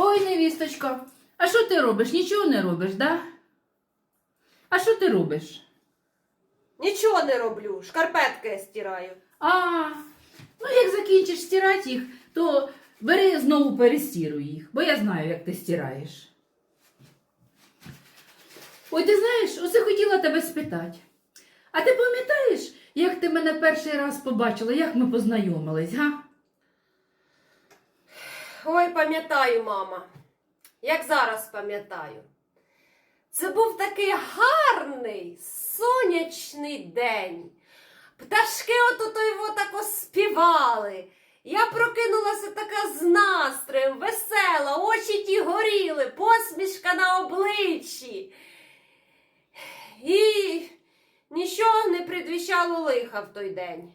Ой, невісточка, а що ти робиш? Нічого не робиш, да? А що ти робиш? Нічого не роблю, шкарпетки я стираю. А, ну як закінчиш стирати їх, то бери знову перестіруй їх, бо я знаю, як ти стираєш. Ой, ти знаєш, оце хотіла тебе спитати. А ти пам'ятаєш, як ти мене перший раз побачила, як ми познайомились, га? Ой, пам'ятаю, мама. Як зараз пам'ятаю. Це був такий гарний сонячний день. Пташки ото його так співали. Я прокинулася така з настроєм, весела, очі ті горіли, посмішка на обличчі. І нічого не предвіщало лиха в той день.